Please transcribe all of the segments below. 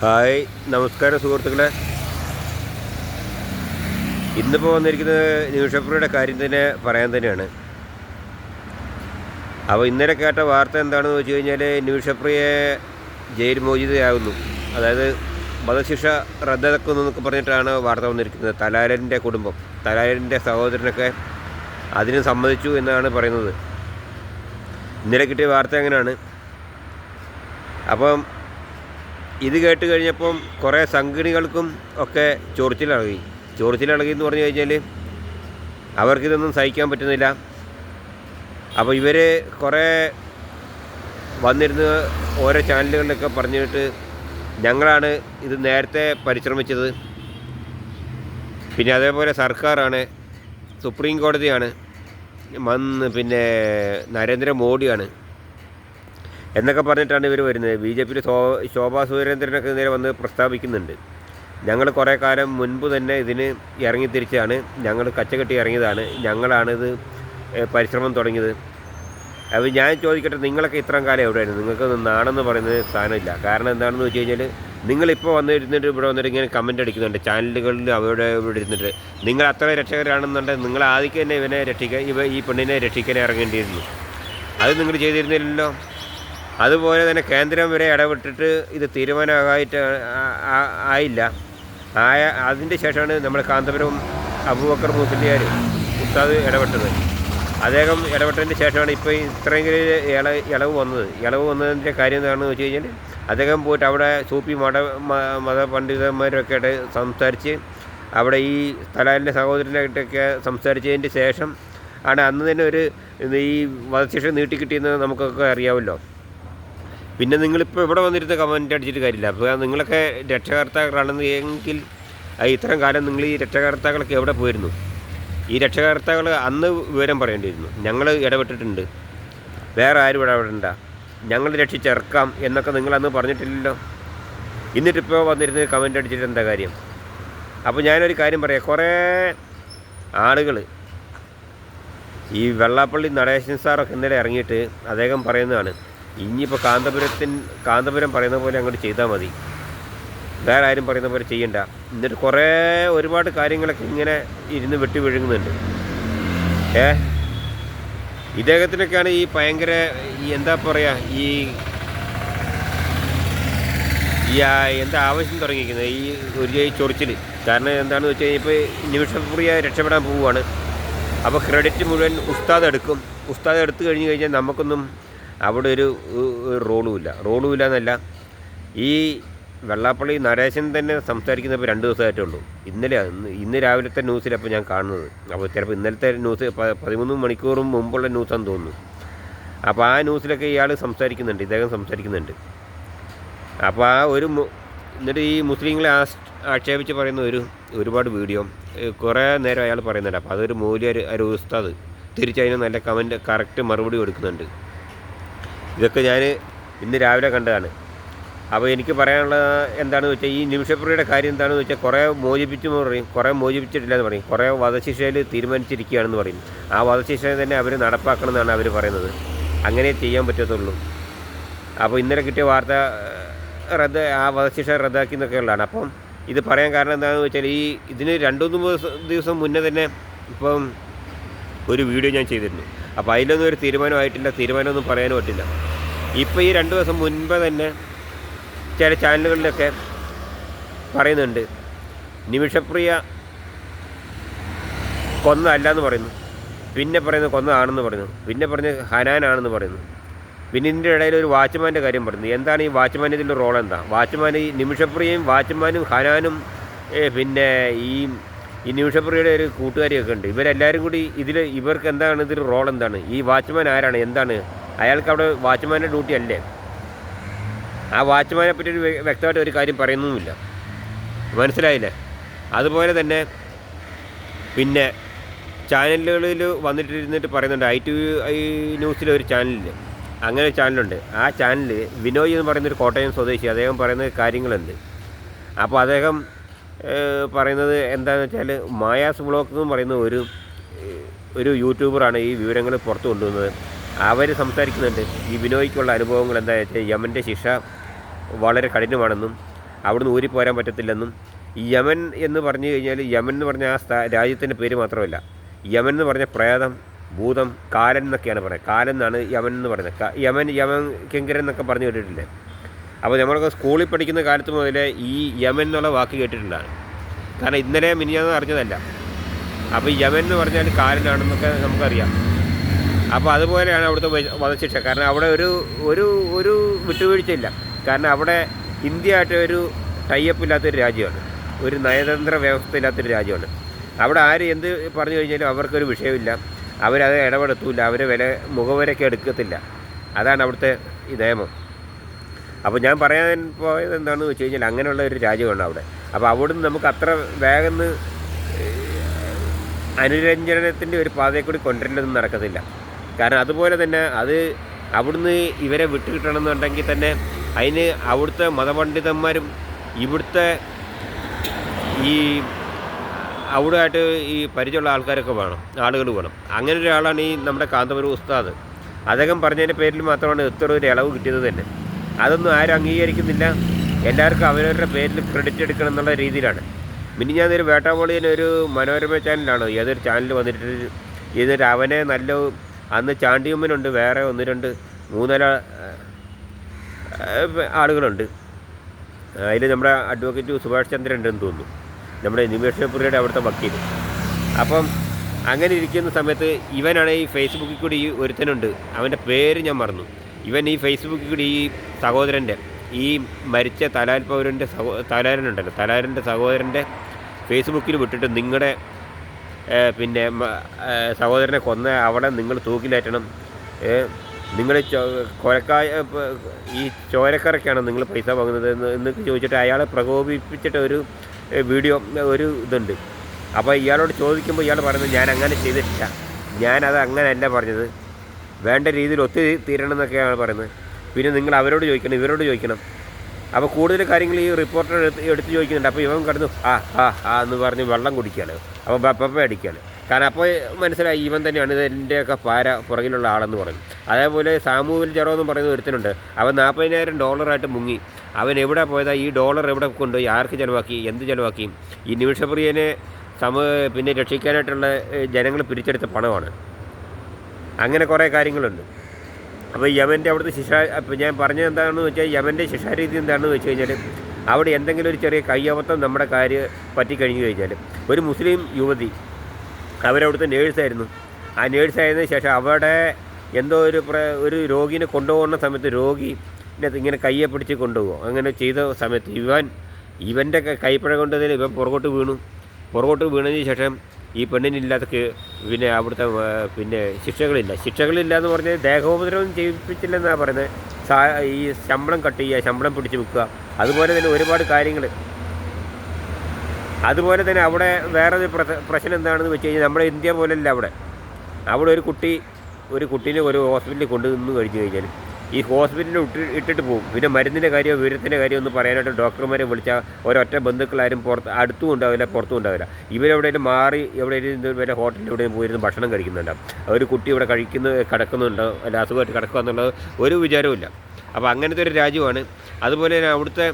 Hi നമസ്കാരം സുഹൃത്തുക്കളെ. ഇന്നിപ്പോൾ വന്നിരിക്കുന്നത് ന്യൂഷപ്പറിയുടെ കാര്യം തന്നെ പറയാൻ തന്നെയാണ്. അപ്പോൾ ഇന്നലെ കേട്ട വാർത്ത എന്താണെന്ന് വെച്ച് കഴിഞ്ഞാൽ ന്യൂഷപ്രിയെ ജയിൽ മോചിതയാകുന്നു. അതായത് വധശിക്ഷ റദ്ദാക്കുന്നു എന്നൊക്കെ പറഞ്ഞിട്ടാണ് വാർത്ത വന്നിരിക്കുന്നത്. തലാലന്റെ കുടുംബം തലാലന്റെ സഹോദരനൊക്കെ അതിന് സമ്മതിച്ചു എന്നാണ് പറയുന്നത്. ഇന്നലെ കിട്ടിയ വാർത്ത എങ്ങനെയാണ് അപ്പം ഇത് കേട്ട് കഴിഞ്ഞപ്പം കുറേ സംഘിണികൾക്കും ഒക്കെ ചൊറിച്ചിലിളകി ചൊറിച്ചിലിളകി എന്ന് പറഞ്ഞു കഴിഞ്ഞാൽ അവർക്കിതൊന്നും സഹിക്കാൻ പറ്റുന്നില്ല. അപ്പോൾ ഇവർ കുറേ വന്നിരുന്ന് ഓരോ ചാനലുകളിലൊക്കെ പറഞ്ഞിട്ട് ഞങ്ങളാണ് ഇത് നേരത്തെ പരിശ്രമിച്ചത്. പിന്നെ അതേപോലെ സർക്കാരാണ് സുപ്രീം കോടതിയാണ് വന്ന് പിന്നെ നരേന്ദ്രമോദിയാണ് എന്നൊക്കെ പറഞ്ഞിട്ടാണ് ഇവർ വരുന്നത്. ബി ജെ പിയിൽ ശോ ശോഭാ സുരേന്ദ്രനൊക്കെ നേരെ വന്ന് പ്രസ്താവിക്കുന്നുണ്ട്. ഞങ്ങൾ കുറേ കാലം മുൻപ് തന്നെ ഇതിന് ഇറങ്ങിത്തിരിച്ചാണ് ഞങ്ങൾ കച്ചകെട്ടി ഇറങ്ങിയതാണ്. ഞങ്ങളാണിത് പരിശ്രമം തുടങ്ങിയത്. അപ്പോൾ ഞാൻ ചോദിക്കട്ടെ നിങ്ങളൊക്കെ ഇത്രയും കാലം എവിടെയായിരുന്നു? നിങ്ങൾക്ക് നാണെന്ന് പറയുന്നത് സാധനമില്ല. കാരണം എന്താണെന്ന് വെച്ച് കഴിഞ്ഞാൽ നിങ്ങളിപ്പോൾ വന്നിരുന്നിട്ട് ഇവിടെ വന്നിട്ട് ഇങ്ങനെ കമന്റ് അടിക്കുന്നുണ്ട്. ചാനലുകളിൽ അവിടെ ഇവിടെ ഇരുന്നിട്ട്. നിങ്ങൾ അത്ര രക്ഷകരാണെന്നുണ്ടെങ്കിൽ നിങ്ങൾ ആദ്യം തന്നെ ഇവനെ രക്ഷിക്കാൻ ഇവ ഈ പെണ്ണിനെ രക്ഷിക്കാൻ ഇറങ്ങേണ്ടിയിരുന്നു. അത് നിങ്ങൾ ചെയ്തിരുന്നില്ലല്ലോ? അതുപോലെ തന്നെ കേന്ദ്രം വരെ ഇടപെട്ടിട്ട് ഇത് ആ- ആയില്ല. ആയ അതിന്റെ ശേഷമാണ് നമ്മൾ കാന്തപുരം അബൂബക്കർ മുസ്ലിയാർ ഉസ്താദ് ഇടപെട്ടത്. അദ്ദേഹം ഇടപെട്ടതിന് ശേഷമാണ് ഇപ്പോൾ ഇത്രയെങ്കിലും ഇള ഇളവ് വന്നത്. ഇളവ് വന്നതിന്റെ കാര്യം എന്താണെന്ന് വെച്ച് കഴിഞ്ഞാൽ അദ്ദേഹം പോയിട്ട് അവിടെ സൂപ്പി മത മത പണ്ഡിതന്മാരൊക്കെ ആയിട്ട് സംസാരിച്ച് അവിടെ ഈ തലാലിന്റെ സഹോദരനായിട്ടൊക്കെ സംസാരിച്ചതിന്റെ ശേഷം ആണ് അന്ന് തന്നെ ഒരു ഈ വധശിക്ഷ നീട്ടിക്കിട്ടിയെന്ന് നമുക്കൊക്കെ അറിയാമല്ലോ. പിന്നെ നിങ്ങളിപ്പോൾ ഇവിടെ വന്നിരുന്ന കമന്റ് അടിച്ചിട്ട് കാര്യമില്ല. അപ്പോൾ നിങ്ങളൊക്കെ രക്ഷകർത്താക്കളാണെന്ന് എങ്കിൽ ഇത്രയും കാലം നിങ്ങൾ ഈ രക്ഷകർത്താക്കളൊക്കെ എവിടെ പോയിരുന്നു? ഈ രക്ഷകർത്താക്കൾ അന്ന് വിവരം പറയേണ്ടിയിരുന്നു ഞങ്ങൾ ഇടപെട്ടിട്ടുണ്ട്. വേറെ ആരും ഇടപെടണ്ട. ഞങ്ങൾ രക്ഷിച്ചിറക്കാം എന്നൊക്കെ നിങ്ങൾ അന്ന് പറഞ്ഞിട്ടില്ലല്ലോ. എന്നിട്ടിപ്പോൾ വന്നിരുന്ന് കമന്റ് അടിച്ചിട്ട് എന്താ കാര്യം? അപ്പോൾ ഞാനൊരു കാര്യം പറയാം. കുറേ ആളുകൾ ഈ വെള്ളാപ്പള്ളി നടേശൻ സാറൊക്കെ ഇന്നലെ ഇറങ്ങിയിട്ട് അദ്ദേഹം പറയുന്നതാണ്. ഇനിയിപ്പോൾ കാന്തപുരത്തിൻ കാന്തപുരം പറയുന്ന പോലെ അങ്ങോട്ട് ചെയ്താൽ മതി. വേറെ ആരും പറയുന്ന പോലെ ചെയ്യണ്ട. എന്നിട്ട് കുറേ ഒരുപാട് കാര്യങ്ങളൊക്കെ ഇങ്ങനെ ഇരുന്ന് വെട്ടി വിഴുങ്ങുന്നുണ്ട്. ഏ? ഇദ്ദേഹത്തിനൊക്കെയാണ് ഈ ഭയങ്കര ഈ എന്താ പറയുക ഈ ഈ എന്താ ആവശ്യം തുടങ്ങിയിരിക്കുന്നത്? ഈ ഒരു ചൊറിച്ചിൽ കാരണം എന്താണെന്ന് വെച്ച് കഴിഞ്ഞാൽ ഇപ്പോൾ നിമിഷപ്രിയ രക്ഷപ്പെടാൻ പോവുകയാണ്. അപ്പോൾ ക്രെഡിറ്റ് മുഴുവൻ ഉസ്താദ് എടുക്കും. ഉസ്താദ് എടുത്തു കഴിഞ്ഞ് കഴിഞ്ഞാൽ നമുക്കൊന്നും അവിടെ ഒരു റോളുമില്ല റോളുമില്ല. എന്നല്ല ഈ വെള്ളാപ്പള്ളി നരേശൻ തന്നെ സംസാരിക്കുന്നത് രണ്ട് ദിവസമായിട്ടേ ഉള്ളൂ. ഇന്നലെ ഇന്ന് രാവിലത്തെ ന്യൂസിലപ്പോൾ ഞാൻ കാണുന്നത്. അപ്പോൾ ചിലപ്പോൾ ഇന്നലത്തെ ന്യൂസ് പതിമൂന്ന് മണിക്കൂറും മുമ്പുള്ള ന്യൂസാന്ന് തോന്നുന്നു. അപ്പോൾ ആ ന്യൂസിലൊക്കെ ഇയാൾ സംസാരിക്കുന്നുണ്ട് ഇദ്ദേഹം സംസാരിക്കുന്നുണ്ട്. അപ്പോൾ ആ ഒരു എന്നിട്ട് ഈ മുസ്ലിങ്ങളെ ആക്ഷേപിച്ച് പറയുന്ന ഒരു ഒരുപാട് വീഡിയോ കുറേ നേരം അയാൾ പറയുന്നുണ്ട്. അപ്പോൾ അതൊരു മൂല്യ ഒരു ഉസ്താദ്. തിരിച്ചതിന് നല്ല കമന്റ് കറക്റ്റ് മറുപടി കൊടുക്കുന്നുണ്ട്. ഇതൊക്കെ ഞാൻ ഇന്ന് രാവിലെ കണ്ടതാണ്. അപ്പോൾ എനിക്ക് പറയാനുള്ള എന്താണെന്ന് വെച്ചാൽ ഈ നിമിഷപ്രിയയുടെ കാര്യം എന്താണെന്ന് വെച്ചാൽ കുറേ മോചിപ്പിച്ചു എന്ന് പറയും കുറേ മോചിപ്പിച്ചിട്ടില്ല എന്ന് പറയും കുറേ വധശിക്ഷയിൽ തീരുമാനിച്ചിരിക്കുകയാണെന്ന് പറയും. ആ വധശിക്ഷ തന്നെ അവർ നടപ്പാക്കണം എന്നാണ് അവർ പറയുന്നത്. അങ്ങനെ ചെയ്യാൻ പറ്റത്തുള്ളൂ. അപ്പോൾ ഇന്നലെ കിട്ടിയ വാർത്ത റദ്ദ ആ വധശിക്ഷ റദ്ദാക്കി എന്നൊക്കെ ഉള്ളതാണ് അപ്പം ഇത് പറയാൻ കാരണം എന്താണെന്ന് വെച്ചാൽ ഈ ഇതിന് രണ്ടു മൂന്ന് ദിവസം മുന്നേ തന്നെ ഇപ്പം ഒരു വീഡിയോ ഞാൻ ചെയ്തിരുന്നു. അപ്പോൾ അതിലൊന്നും ഒരു തീരുമാനമായിട്ടില്ല തീരുമാനമൊന്നും പറയാനും പറ്റില്ല. ഇപ്പോൾ ഈ രണ്ട് ദിവസം മുൻപ് തന്നെ ചില ചാനലുകളിലൊക്കെ പറയുന്നുണ്ട്. നിമിഷപ്രിയ കൊന്നതല്ല എന്ന് പറയുന്നു. പിന്നെ പറയുന്നത് കൊന്നതാണെന്ന് പറയുന്നു. പിന്നെ പറഞ്ഞ് ഹനാനാണെന്ന് പറയുന്നു. പിന്നെ ഇതിന്റെ ഇടയിൽ ഒരു വാച്ച്മാന്റെ കാര്യം പറയുന്നു. എന്താണ് ഈ വാച്ച്മാൻ ഇതിന്റെ റോൾ എന്താ? വാച്ച്മാൻ ഈ നിമിഷപ്രിയയും വാച്ച്മാനും ഹനാനും പിന്നെ ഈ ഈ നിമിഷപ്രിയയുടെ ഒരു കൂട്ടുകാരിയൊക്കെ ഉണ്ട്. ഇവരെല്ലാവരും കൂടി ഇതിൽ ഇവർക്ക് എന്താണ് ഇതിൽ റോൾ എന്താണ്? ഈ വാച്ച്മാൻ ആരാണ്? എന്താണ്? അയാൾക്ക് അവിടെ വാച്ച്മാന്റെ ഡ്യൂട്ടി അല്ലേ? ആ വാച്ച്മാനെ പറ്റി ഒരു വ്യക്തമായിട്ട് ഒരു കാര്യം പറയുന്നൊന്നുമില്ല. മനസ്സിലായില്ലേ? അതുപോലെ തന്നെ പിന്നെ ചാനലുകളിൽ വന്നിട്ടിരുന്നിട്ട് പറയുന്നുണ്ട് ഐ ടി ഐ ന്യൂസിലെ ഒരു ചാനലിൽ അങ്ങനെ ഒരു ചാനലുണ്ട് ആ ചാനൽ വിനോയ് എന്ന് പറയുന്നൊരു കോട്ടയം സ്വദേശി അദ്ദേഹം പറയുന്ന കാര്യങ്ങളുണ്ട്. അപ്പോൾ അദ്ദേഹം പറയുന്നത് എന്താണെന്ന് വെച്ചാൽ മായാസ് ബ്ലോക്ക് എന്ന് പറയുന്ന ഒരു ഒരു യൂട്യൂബറാണ് ഈ വിവരങ്ങൾ പുറത്തു കൊണ്ടുവന്നത്. അവർ സംസാരിക്കുന്നുണ്ട് ഈ ബിനോയ്ക്കുള്ള അനുഭവങ്ങൾ എന്താ വെച്ചാൽ യമന്റെ ശിക്ഷ വളരെ കഠിനമാണെന്നും അവിടുന്ന് ഊരിപ്പോരാൻ പറ്റത്തില്ലെന്നും. യമൻ എന്ന് പറഞ്ഞു കഴിഞ്ഞാൽ യമൻ എന്ന് പറഞ്ഞ ആ സ്ഥാ രാജ്യത്തിന്റെ പേര് മാത്രമല്ല. യമൻ എന്ന് പറഞ്ഞ പ്രേതം ഭൂതം കാലൻ എന്നൊക്കെയാണ് പറയുന്നത്. കാലൻ എന്നാണ് യമൻ എന്ന് പറയുന്നത്. യമൻ യമൻ കിങ്കരൻ എന്നൊക്കെ പറഞ്ഞു കേട്ടിട്ടില്ലേ? അപ്പോൾ നമ്മളൊക്കെ സ്കൂളിൽ പഠിക്കുന്ന കാലത്ത് മുതലേ ഈ യമൻ എന്നുള്ള വാക്ക് കേട്ടിട്ടുണ്ടാണ്. കാരണം ഇന്നലെ മിനിഞ്ഞാന്ന് അറിഞ്ഞതല്ല. അപ്പോൾ യമൻ എന്ന് പറഞ്ഞാൽ കാലിനാണെന്നൊക്കെ നമുക്കറിയാം. അപ്പോൾ അതുപോലെയാണ് അവിടുത്തെ വധശിക്ഷ. കാരണം അവിടെ ഒരു ഒരു ഒരു വിട്ടുവീഴ്ചയില്ല. കാരണം അവിടെ ഇന്ത്യയായിട്ട് ഒരു ടൈപ്പ് ഇല്ലാത്തൊരു രാജ്യമാണ്. ഒരു നയതന്ത്ര വ്യവസ്ഥ ഇല്ലാത്തൊരു രാജ്യമാണ്. അവിടെ ആര് എന്ത് പറഞ്ഞു കഴിഞ്ഞാലും അവർക്കൊരു വിഷയമില്ല. അവരത് ഇടപെടുത്തില്ല. അവർ വില മുഖവരയ്ക്ക് എടുക്കത്തില്ല. അതാണ് അവിടുത്തെ ഈ നിയമം. അപ്പോൾ ഞാൻ പറയാൻ പോയത് എന്താണെന്ന് വെച്ച് കഴിഞ്ഞാൽ അങ്ങനെയുള്ള ഒരു രാജ്യമാണ് അവിടെ. അപ്പോൾ അവിടുന്ന് നമുക്ക് അത്ര വേഗം അനുരഞ്ജനത്തിന്റെ ഒരു പാതയിൽ കൂടി കൊണ്ടുവരേണ്ടതും നടക്കത്തില്ല. കാരണം അതുപോലെ തന്നെ അത് അവിടുന്ന് ഇവരെ വിട്ടുകിട്ടണമെന്നുണ്ടെങ്കിൽ തന്നെ അതിന് അവിടുത്തെ മതപണ്ഡിതന്മാരും ഇവിടുത്തെ ഈ അവിടെയായിട്ട് ഈ പരിചയമുള്ള ആൾക്കാരൊക്കെ വേണം ആളുകൾ വേണം. അങ്ങനെ ഒരാളാണ് ഈ നമ്മുടെ കാന്തപുരം ഉസ്താദ്. അദ്ദേഹം പറഞ്ഞതിന്റെ പേരിൽ മാത്രമാണ് ഇത്ര ഒരു ഇളവ് കിട്ടിയത് തന്നെ. അതൊന്നും ആരും അംഗീകരിക്കുന്നില്ല. എല്ലാവർക്കും അവരവരുടെ പേരിൽ ക്രെഡിറ്റ് എടുക്കണം എന്നുള്ള രീതിയിലാണ്. ഒരു വേട്ടാവോളിയൻ ഒരു മനോരമ ചാനലാണ് ഏതൊരു ചാനൽ വന്നിട്ട് എന്നിട്ട് അവനെ നല്ല അന്ന് ചാണ്ടിയമ്മനുണ്ട് വേറെ ഒന്ന് രണ്ട് മൂന്നര ആളുകളുണ്ട്. അതിൽ നമ്മുടെ അഡ്വക്കേറ്റ് സുഭാഷ് ചന്ദ്രൻ ഉണ്ടെന്ന് തോന്നുന്നു. നമ്മുടെ നിമേഷപുരിയുടെ അവിടുത്തെ വക്കീൽ. അപ്പം അങ്ങനെ ഇരിക്കുന്ന സമയത്ത് ഇവനാണ് ഈ ഫേസ്ബുക്കിൽ കൂടി ഈ ഒരുത്തനുണ്ട്. അവന്റെ പേര് ഞാൻ മറന്നു. ഇവൻ ഈ ഫേസ്ബുക്കിൽ കൂടി ഈ സഹോദരന്റെ ഈ മരിച്ച തലാൽ പൗരന്റെ സഹോ തലാരനുണ്ടല്ലോ തലാരന്റെ സഹോദരന്റെ ഫേസ്ബുക്കിൽ വിട്ടിട്ട് നിങ്ങളുടെ പിന്നെ സഹോദരനെ കൊന്ന അവിടെ നിങ്ങൾ തൂക്കിലേറ്റണം. നിങ്ങൾ കൊലക്കായ ഈ ചോരക്കറയ്ക്കാണ് നിങ്ങൾ പൈസ വാങ്ങുന്നത് എന്ന് എന്നൊക്കെ ചോദിച്ചിട്ട് അയാളെ പ്രകോപിപ്പിച്ചിട്ട് ഒരു വീഡിയോ ഒരു ഇതുണ്ട്. അപ്പോൾ ഇയാളോട് ചോദിക്കുമ്പോൾ ഇയാൾ പറയുന്നത് ഞാൻ അങ്ങനെ ചെയ്തിട്ടില്ല. ഞാനത് അങ്ങനെയല്ല പറഞ്ഞത്. വേണ്ട രീതിയിൽ ഒത്തു തീരണം എന്നൊക്കെയാണ് പറയുന്നത്. പിന്നെ നിങ്ങൾ അവരോട് ചോദിക്കണം ഇവരോട് ചോദിക്കണം. അപ്പോൾ കൂടുതൽ കാര്യങ്ങൾ ഈ റിപ്പോർട്ടർ എടുത്ത് ചോദിക്കുന്നുണ്ട്. അപ്പോൾ ഇവൻ കിടന്നു ആ ആ ആ എന്ന് പറഞ്ഞ് വെള്ളം കുടിക്കുകയാണ്. അപ്പോൾ ബപ്പ അടിക്കുകയാണ്. കാരണം അപ്പോൾ മനസ്സിലായി ഇവൻ തന്നെയാണ് ഇതിന്റെയൊക്കെ പാര പുറകിലുള്ള ആളെന്ന് പറഞ്ഞു അതേപോലെ സാമൂഹിക ജെറോ എന്ന് പറയുന്ന ഒരുത്തനുണ്ട്. അവൻ നാൽപ്പതിനായിരം ഡോളറായിട്ട് മുങ്ങി. അവൻ എവിടെ പോയതാണ് ഈ ഡോളർ എവിടെ കൊണ്ടുപോയി? ആർക്ക് ചിലവാക്കി? എന്ത് ചിലവാക്കി? ഈ നിമിഷപ്രിയനെ സമ പിന്നെ രക്ഷിക്കാനായിട്ടുള്ള ജനങ്ങൾ പിരിച്ചെടുത്ത പണമാണ്. അങ്ങനെ കുറേ കാര്യങ്ങളുണ്ട്. അപ്പോൾ യമന്റെ അവിടുത്തെ ശിക്ഷ ഞാൻ പറഞ്ഞത് എന്താണെന്ന് വെച്ചാൽ യമന്റെ ശിക്ഷാരീതി എന്താണെന്ന് വെച്ച് കഴിഞ്ഞാൽ അവിടെ എന്തെങ്കിലും ഒരു ചെറിയ കയ്യബദ്ധം നമ്മുടെ കാര്യം പറ്റിക്കഴിഞ്ഞു കഴിഞ്ഞാൽ ഒരു മുസ്ലിം യുവതി അവരവിടുത്തെ നേഴ്സായിരുന്നു. ആ നേഴ്സായതിനു ശേഷം അവിടെ എന്തോ ഒരു ഒരു രോഗിനെ കൊണ്ടുപോകുന്ന സമയത്ത് രോഗി ഇങ്ങനെ കയ്യെ പിടിച്ച് കൊണ്ടുപോകും. അങ്ങനെ ചെയ്ത സമയത്ത് ഇവൻ ഇവന്റെ കൈപ്പഴ കൊണ്ടതിന് ഇവൻ പുറകോട്ട് വീണു. പുറകോട്ട് വീണതിന് ശേഷം ഈ പെണ്ണിനില്ലാത്ത പിന്നെ അവിടുത്തെ പിന്നെ ശിക്ഷകളില്ല. ശിക്ഷകളില്ല എന്ന് പറഞ്ഞാൽ ദേഹോപദ്രവം ചെയ്യിപ്പിച്ചില്ലെന്നാണ് പറയുന്നത്. സാ ഈ ശമ്പളം കട്ട് ചെയ്യുക ശമ്പളം പിടിച്ച് വെക്കുക അതുപോലെ തന്നെ ഒരുപാട് കാര്യങ്ങൾ അതുപോലെ തന്നെ അവിടെ വേറൊരു ഒരു പ്രശ്നം എന്താണെന്ന് വെച്ച് കഴിഞ്ഞാൽ നമ്മുടെ ഇന്ത്യ പോലെയല്ല അവിടെ. അവിടെ ഒരു കുട്ടി ഒരു കുട്ടീനെ ഒരു ഹോസ്പിറ്റലിൽ കൊണ്ടുവന്ന് കഴിഞ്ഞു കഴിഞ്ഞാൽ ഈ ഹോസ്പിറ്റലിൽ ഇട്ട് ഇട്ടിട്ട് പോകും. പിന്നെ മരുന്നിന്റെ കാര്യമോ വിവരത്തിന്റെ കാര്യമോ ഒന്നും പറയാനായിട്ട് ഡോക്ടർമാരെ വിളിച്ചാൽ ഒരൊറ്റ ബന്ധുക്കളാരും പുറത്ത് അടുത്തും ഉണ്ടാവില്ല പുറത്തും ഉണ്ടാവില്ല. ഇവരെവിടെയും മാറി എവിടെയും ഇവരെ ഹോട്ടലിൽ എവിടെയും പോയിരുന്ന് ഭക്ഷണം കഴിക്കുന്നുണ്ടാവും ഒരു കുട്ടി ഇവിടെ കഴിക്കുന്നു കിടക്കുന്നുണ്ടോ? അല്ല അസുഖമായിട്ട് കിടക്കുക എന്നുള്ളത് ഒരു വിചാരവുമില്ല അപ്പോൾ അങ്ങനത്തെ ഒരു രാജ്യമാണ്. അതുപോലെ തന്നെ അവിടുത്തെ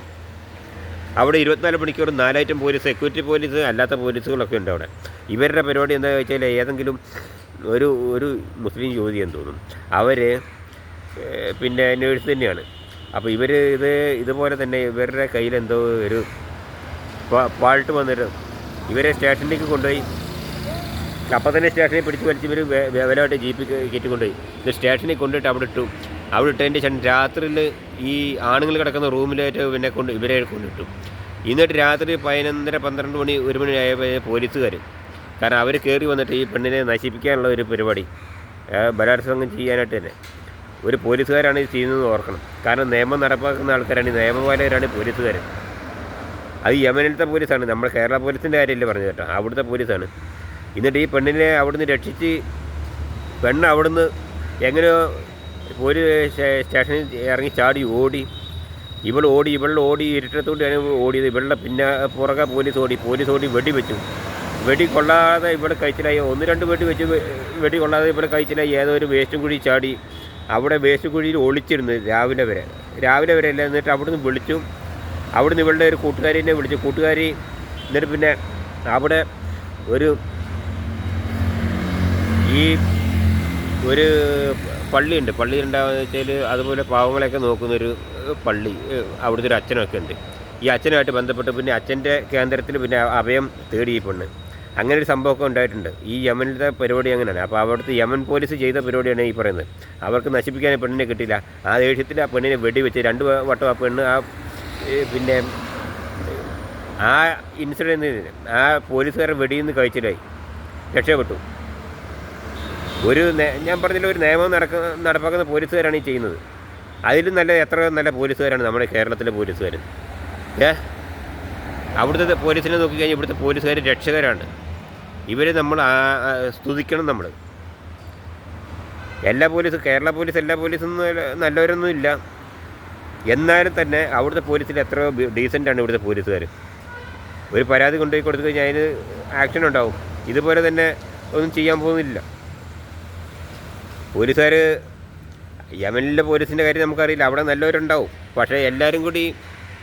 അവിടെ ഇരുപത്തിനാല് മണിക്കൂർ നാലായിരം പോലീസ് സെക്യൂരിറ്റി പോലീസ് അല്ലാത്ത പോലീസുകളൊക്കെ ഉണ്ട് അവിടെ. ഇവരുടെ പരിപാടി എന്താ വെച്ചാൽ ഏതെങ്കിലും ഒരു ഒരു മുസ്ലിം യുവതി എന്ന് തോന്നും. അവർ പിന്നെ നേഴ്സ് തന്നെയാണ്. അപ്പോൾ ഇവർ ഇത് ഇതുപോലെ തന്നെ ഇവരുടെ കയ്യിൽ എന്തോ ഒരു പാൾട്ട് വന്നിട്ട് ഇവരെ സ്റ്റേഷനിലേക്ക് കൊണ്ടുപോയി. അപ്പം തന്നെ സ്റ്റേഷനിൽ പിടിച്ച് വലിച്ച് ഇവർ വേവലായിട്ട് ജീപ്പിൽ കയറ്റി കൊണ്ടുപോയി. ഇത് സ്റ്റേഷനിൽ കൊണ്ടിട്ട് അവിടെ ഇട്ടു. അവിടെ ഇട്ടതിന്റെ ശേഷം രാത്രിയിൽ ഈ ആണുങ്ങൾ കിടക്കുന്ന റൂമിലായിട്ട് പിന്നെ കൊണ്ട് ഇവരെ കൊണ്ടിട്ടു. എന്നിട്ട് രാത്രി പതിനൊന്നര പന്ത്രണ്ട് മണി ഒരു മണി ആയ പോലീസുകാർ കാരണം അവർ കയറി വന്നിട്ട് ഈ പെണ്ണിനെ നശിപ്പിക്കാനുള്ള ഒരു പരിപാടി. ബലാത്സംഗം ചെയ്യാനായിട്ട് തന്നെ. ഒരു പോലീസുകാരാണ് ഇത് ചെയ്യുന്നതെന്ന് ഓർക്കണം. കാരണം നിയമം നടപ്പാക്കുന്ന ആൾക്കാരാണ് ഈ നിയമപാലകരാണ് പോലീസുകാർ അത് യമനിലത്തെ പോലീസാണ്. നമ്മൾ കേരള പോലീസിന്റെ കാര്യമല്ലേ പറഞ്ഞു കേട്ടോ. അവിടുത്തെ പോലീസാണ്. എന്നിട്ട് ഈ പെണ്ണിനെ അവിടുന്ന് രക്ഷിച്ച് പെണ്ണ് അവിടുന്ന് എങ്ങനെയോ പോലീസ് സ്റ്റേഷനിൽ ഇറങ്ങി ചാടി ഓടി. ഇവൾ ഓടി ഇവളുടെ ഓടി ഇരുട്ടത്തോടെയാണ് ഓടിയത് ഇവളുടെ പിന്നെ പുറകെ പോലീസ് ഓടി പോലീസ് ഓടി വെടി വെച്ചു. വെടി കൊള്ളാതെ ഇവിടെ കഴിച്ചിലായി ഒന്ന് രണ്ട് വെടി വെച്ച് വെടി കൊള്ളാതെ ഇവിടെ കഴിച്ചിലായി ഏതോ ഒരു വേസ്റ്റും കൂടി ചാടി അവിടെ വേസ്റ്റ് കുഴിയിൽ ഒളിച്ചിരുന്നു രാവിലെ വരെ. രാവിലെ വരെ അല്ല എന്നിട്ട് അവിടുന്ന് വിളിച്ചു. അവിടുന്ന് ഇവളുടെ ഒരു കൂട്ടുകാരിനെ വിളിച്ചു. കൂട്ടുകാരി എന്നിട്ട് പിന്നെ അവിടെ ഒരു ഈ ഒരു പള്ളിയുണ്ട്. പള്ളി ഉണ്ടാകുന്ന വെച്ചാൽ അതുപോലെ പാവങ്ങളെയൊക്കെ നോക്കുന്നൊരു പള്ളി. ഏഹ് അവിടുത്തെ ഒരു അച്ഛനൊക്കെ ഉണ്ട്. ഈ അച്ഛനുമായിട്ട് ബന്ധപ്പെട്ട് പിന്നെ അച്ഛന്റെ കേന്ദ്രത്തിൽ പിന്നെ അഭയം തേടി ഈ പെണ്ണ്. അങ്ങനെ ഒരു സംഭവമൊക്കെ ഉണ്ടായിട്ടുണ്ട്. ഈ യമനിലത്തെ പരിപാടി അങ്ങനെയാണ് അപ്പോൾ അവിടുത്തെ യമൻ പോലീസ് ചെയ്ത പരിപാടിയാണ് ഈ പറയുന്നത്. അവർക്ക് നശിപ്പിക്കാൻ പെണ്ണിനെ കിട്ടിയില്ല. ആ ദേഷ്യത്തിൽ ആ പെണ്ണിനെ വെടിവെച്ച് രണ്ട് വട്ടം ആ പെണ്ണ് ആ പിന്നെ ആ ഇൻസിഡന്റിന് ആ പോലീസുകാരൻ വെടിയിൽ നിന്ന് കഴിച്ചിലായി. രക്ഷപ്പെട്ടു. ഒരു ഞാൻ പറഞ്ഞില്ല ഒരു നിയമം നടക്ക നടപ്പാക്കുന്ന പോലീസുകാരാണ് ഈ ചെയ്യുന്നത്. അതിലും നല്ല എത്ര നല്ല പോലീസുകാരാണ് നമ്മുടെ കേരളത്തിലെ പോലീസുകാർ ഏ? അവിടുത്തെ പോലീസിനെ നോക്കിക്കഴിഞ്ഞാൽ ഇവിടുത്തെ പോലീസുകാർ രക്ഷകരാണ്. ഇവരെ നമ്മൾ സ്തുതിക്കണം നമ്മൾ. എല്ലാ പോലീസും കേരള പോലീസ് എല്ലാ പോലീസും നല്ല- നല്ലവരൊന്നും ഇല്ല. എന്നാലും തന്നെ അവിടുത്തെ പോലീസിൽ എത്രയോ ഡീസന്റാണ് ഇവിടുത്തെ പോലീസുകാർ ഒരു പരാതി കൊണ്ടുപോയി കൊടുത്തു കഴിഞ്ഞാൽ അതിന് ആക്ഷൻ ഉണ്ടാവും. ഇതുപോലെ തന്നെ ഒന്നും ചെയ്യാൻ പോകുന്നില്ല. പോലീസുകാർ യമനിലെ പോലീസിന്റെ കാര്യം നമുക്കറിയില്ല. അവിടെ നല്ലവരുണ്ടാവും. പക്ഷേ എല്ലാവരും കൂടി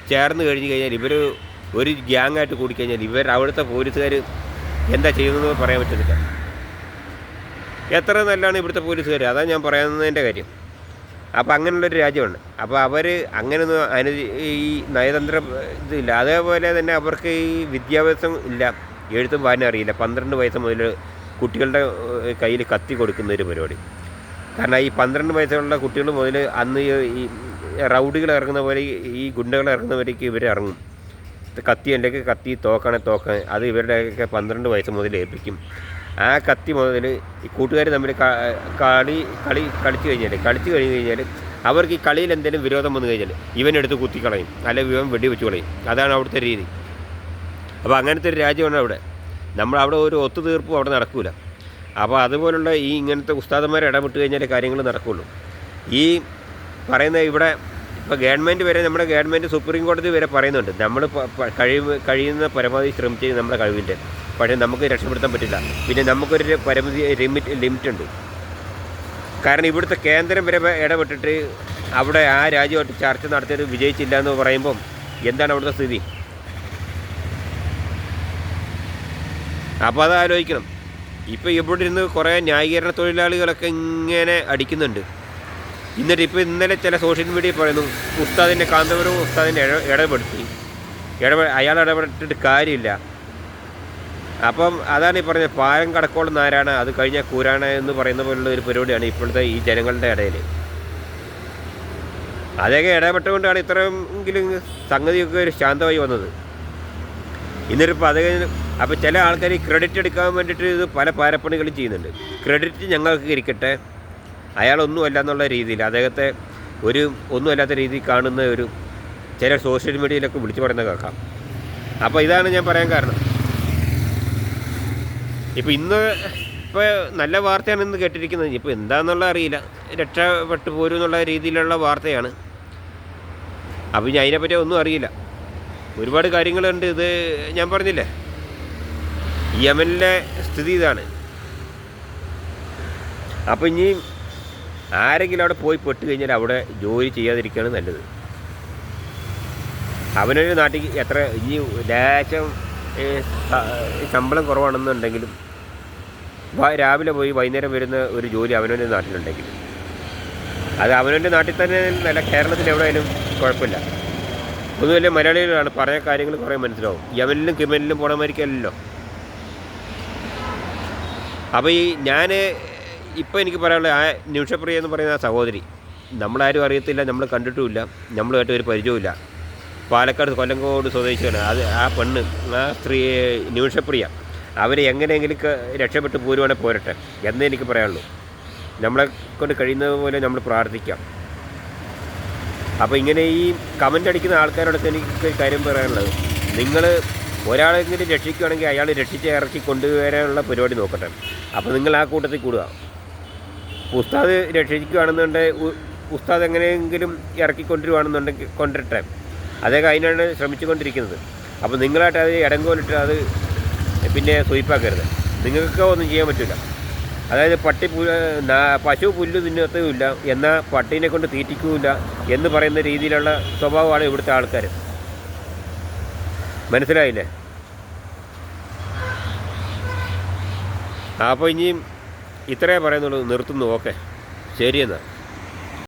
ചേർന്ന് കഴിഞ്ഞ് കഴിഞ്ഞാൽ ഇവർ ഒരു ഗ്യാങ്ങായിട്ട് കൂടിക്കഴിഞ്ഞാൽ ഇവർ അവിടുത്തെ പോലീസുകാർ എന്താ ചെയ്യുന്നത് പറയാൻ പറ്റത്തില്ല. എത്ര നല്ലതാണ് ഇവിടുത്തെ പോലീസുകാർ അതാണ് ഞാൻ പറയുന്നതിന്റെ കാര്യം. അപ്പോൾ അങ്ങനെയുള്ളൊരു രാജ്യമാണ് അപ്പോൾ അവർ അങ്ങനെയൊന്നും അനു ഈ നയതന്ത്ര ഇതില്ല അതേപോലെ തന്നെ അവർക്ക് ഈ വിദ്യാഭ്യാസം ഇല്ല. എഴുത്തും വായന അറിയില്ല. പന്ത്രണ്ട് വയസ്സ് മുതൽ കുട്ടികളുടെ കയ്യിൽ കത്തി കൊടുക്കുന്ന ഒരു പരിപാടി. കാരണം ഈ പന്ത്രണ്ട് വയസ്സുള്ള കുട്ടികൾ മുതൽ അന്ന് ഈ റൗഡികൾ ഇറങ്ങുന്ന പോലെ ഈ- ഗുണ്ടകൾ ഇറങ്ങുന്നവരേക്ക് ഇവർ ഇറങ്ങും. കത്തി അല്ലെങ്കിൽ കത്തി തോക്കണ തോക്ക് അത് ഇവരുടെയൊക്കെ പന്ത്രണ്ട് വയസ്സ് മുതൽ ഏൽപ്പിക്കും. ആ കത്തി മുതൽ ഈ കൂട്ടുകാർ തമ്മിൽ കളി കളി കളിച്ചു കഴിഞ്ഞാൽ കളിച്ചു കഴിഞ്ഞ് കഴിഞ്ഞാൽ അവർക്ക് ഈ കളിയിൽ എന്തെങ്കിലും വിരോധം വന്നു കഴിഞ്ഞാൽ ഇവനെടുത്ത് കുത്തിക്കളയും. അല്ലെങ്കിൽ ഇവൻ വെടിവെച്ച് കളയും. അതാണ് അവിടുത്തെ രീതി. അപ്പോൾ അങ്ങനത്തെ ഒരു രാജ്യമാണ് അവിടെ. നമ്മൾ അവിടെ ഒരു ഒത്തുതീർപ്പും അവിടെ നടക്കില്ല അപ്പോൾ അതുപോലുള്ള ഈ ഇങ്ങനത്തെ ഉസ്താദന്മാരെ ഇടപെട്ട് കഴിഞ്ഞാൽ കാര്യങ്ങൾ നടക്കുള്ളൂ. ഈ പറയുന്ന ഇവിടെ ഇപ്പോൾ ഗവൺമെന്റ് വരെ നമ്മുടെ ഗവൺമെന്റ് സുപ്രീം കോടതി വരെ പറയുന്നുണ്ട്. നമ്മൾ കഴിവ് കഴിയുന്ന പരമാവധി ശ്രമിച്ച് നമ്മുടെ കഴിവിന്റെ പക്ഷേ നമുക്ക് രക്ഷപ്പെടുത്താൻ പറ്റില്ല. പിന്നെ നമുക്കൊരു പരമാവധി ലിമിറ്റ് ലിമിറ്റ് ഉണ്ട് കാരണം ഇവിടുത്തെ കേന്ദ്രം വരെ ഇടപെട്ടിട്ട് അവിടെ ആ രാജ്യമായിട്ട് ചർച്ച നടത്തിയത് വിജയിച്ചില്ല എന്ന് പറയുമ്പം എന്താണ് അവിടുത്തെ സ്ഥിതി? അപ്പോൾ അത് ആലോചിക്കണം. ഇപ്പോൾ ഇവിടെ ഇരുന്ന് കുറേ ന്യായീകരണ തൊഴിലാളികളൊക്കെ ഇങ്ങനെ അടിക്കുന്നുണ്ട്. എന്നിട്ട് ഇപ്പോൾ ഇന്നലെ ചില സോഷ്യൽ മീഡിയ പറയുന്നു ഉസ്താദിന്റെ കാന്തപുരം ഉസ്താദിന്റെ ഇട ഇടപെടുത്തി. ഇടപെ അയാൾ ഇടപെട്ടിട്ട് കാര്യമില്ല. അപ്പം അതാണ് ഈ പറഞ്ഞത് പാരം കടക്കോളം നാരാണ് അത് കഴിഞ്ഞാൽ കൂരാണ് എന്ന് പറയുന്ന പോലുള്ള ഒരു പരിപാടിയാണ് ഇപ്പോഴത്തെ ഈ ജനങ്ങളുടെ ഇടയിൽ. അതൊക്കെ ഇടപെട്ടുകൊണ്ടാണ് ഇത്രയെങ്കിലും സംഗതിയൊക്കെ ഒരു ശാന്തമായി വന്നത്. എന്നിട്ടിപ്പോൾ അത് അപ്പോൾ ചില ആൾക്കാർ ഈ ക്രെഡിറ്റ് എടുക്കാൻ വേണ്ടിയിട്ട് ഇത് പല പാരപ്പണികളും ചെയ്യുന്നുണ്ട്. ക്രെഡിറ്റ് ഞങ്ങൾക്ക് ഇരിക്കട്ടെ അയാളൊന്നുമല്ല എന്നുള്ള രീതിയിൽ അദ്ദേഹത്തെ ഒരു ഒന്നുമല്ലാത്ത രീതിയിൽ കാണുന്ന ഒരു ചില സോഷ്യൽ മീഡിയയിലൊക്കെ വിളിച്ചു പറയുന്ന കേൾക്കാം. അപ്പോൾ ഇതാണ് ഞാൻ പറയാൻ കാരണം. ഇപ്പോൾ ഇന്ന് ഇപ്പോൾ നല്ല വാർത്തയാണ് ഇന്ന് കേട്ടിരിക്കുന്നത്. ഇപ്പോൾ എന്താണെന്നുള്ള അറിയില്ല. രക്ഷപ്പെട്ടു പോരും എന്നുള്ള രീതിയിലുള്ള വാർത്തയാണ്. അപ്പോൾ ഇനി അതിനെപ്പറ്റി ഒന്നും അറിയില്ല. ഒരുപാട് കാര്യങ്ങളുണ്ട്. ഇത് ഞാൻ പറഞ്ഞില്ലേ? യമനിലെ സ്ഥിതി ഇതാണ്. അപ്പോൾ ഇനി ആരെങ്കിലും അവിടെ പോയി പെട്ട് കഴിഞ്ഞാൽ അവിടെ ജോലി ചെയ്യാതിരിക്കുകയാണ് നല്ലത്. അവനൊരു നാട്ടിൽ എത്ര ഇനി ലേശം ശമ്പളം കുറവാണെന്നുണ്ടെങ്കിലും രാവിലെ പോയി വൈകുന്നേരം വരുന്ന ഒരു ജോലി അവനവന്റെ നാട്ടിലുണ്ടെങ്കിൽ. അത് അവനവന്റെ നാട്ടിൽ തന്നെ നല്ല കേരളത്തിൽ എവിടെയായാലും കുഴപ്പമില്ല. പൊതുവല്ലേ മലയാളികളാണ് പറഞ്ഞ കാര്യങ്ങൾ കുറേ മനസ്സിലാവും. യമനിലും കിമനിലും പോണമായിരിക്കല്ലോ അപ്പോൾ ഈ ഞാൻ ഇപ്പോൾ എനിക്ക് പറയാനുള്ള ആ നിമിഷപ്രിയ എന്ന് പറയുന്ന ആ സഹോദരി നമ്മളാരും അറിയത്തില്ല നമ്മൾ കണ്ടിട്ടുമില്ല നമ്മളുമായിട്ട് ഒരു പരിചയമില്ല പാലക്കാട് കൊല്ലങ്കോട് സ്വദേശിയാണ്. അത് ആ പെണ്ണ് ആ സ്ത്രീ നിമിഷപ്രിയ അവരെ എങ്ങനെയെങ്കിലും രക്ഷപ്പെട്ടു പോരുവാണെങ്കിൽ പോരട്ടെ എന്നേ എനിക്ക് പറയാനുള്ളൂ. നമ്മളെ കൊണ്ട് കഴിയുന്നത് പോലെ നമ്മൾ പ്രാർത്ഥിക്കാം. അപ്പോൾ ഇങ്ങനെ ഈ കമന്റ് അടിക്കുന്ന ആൾക്കാരോടൊക്കെ എനിക്ക് കാര്യം പറയാനുള്ളത്. നിങ്ങൾ ഒരാളെങ്കിലും രക്ഷിക്കുകയാണെങ്കിൽ അയാൾ രക്ഷിച്ച് ഇറക്കി കൊണ്ടുവരാനുള്ള പരിപാടി നോക്കട്ടെ. അപ്പോൾ നിങ്ങൾ ആ കൂട്ടത്തിൽ കൂടുക. ഉസ്താദ് രക്ഷിക്കുകയാണെന്നുണ്ടെങ്കിൽ ഉസ്താദ് എങ്ങനെയെങ്കിലും ഇറക്കിക്കൊണ്ടിരുവാണെന്നുണ്ടെങ്കിൽ കൊണ്ടിട്ടെ അദ്ദേഹം അതിനാണ് ശ്രമിച്ചുകൊണ്ടിരിക്കുന്നത്. അപ്പോൾ നിങ്ങളായിട്ട് അത് ഇടങ്കോലിട്ട് അത് പിന്നെ സ്വീപ്പാക്കരുത്. നിങ്ങൾക്ക് ഒന്നും ചെയ്യാൻ പറ്റില്ല അതായത് പട്ടി പശു പുല്ല് തിന്നത്തുമില്ല എന്നാൽ പട്ടീനെ കൊണ്ട് തീറ്റിക്കുകയില്ല എന്ന് പറയുന്ന രീതിയിലുള്ള സ്വഭാവമാണ് ഇവിടുത്തെ ആൾക്കാർ. മനസ്സിലായില്ലേ? അപ്പോൾ ഇനിയും ഇത്രയേ പറയുന്നുള്ളൂ നിർത്തുന്നു. ഓക്കെ. ശരി എന്നാൽ